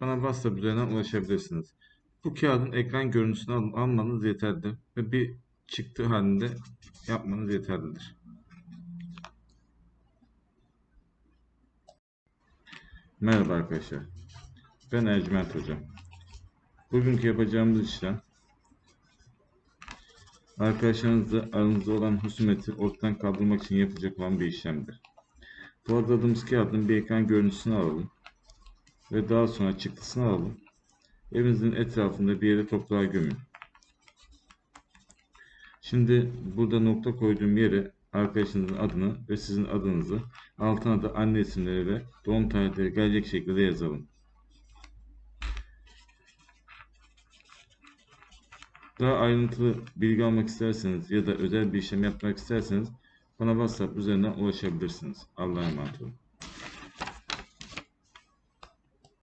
bana WhatsApp üzerinden ulaşabilirsiniz. Bu kağıdın ekran görüntüsünü al- almanız yeterlidir ve bir çıktı halinde yapmanız yeterlidir. Merhaba arkadaşlar. Ben Ercüment Hocam. Bugünkü yapacağımız işlem arkadaşlarınızla aranızda olan husumeti ortadan kaldırmak için yapılacak olan bir işlemdir. Bu adadığımız kağıdın bir ekran görüntüsünü alalım ve daha sonra çıktısını alalım. Evinizin etrafında bir yere toprağa gömün. Şimdi burada nokta koyduğum yere arkadaşınızın adını ve sizin adınızı altına da anne isimleri ve doğum tarihleri gelecek şekilde yazalım. Daha ayrıntılı bilgi almak isterseniz ya da özel bir işlem yapmak isterseniz bana WhatsApp üzerinden ulaşabilirsiniz. Allah'a emanet olun.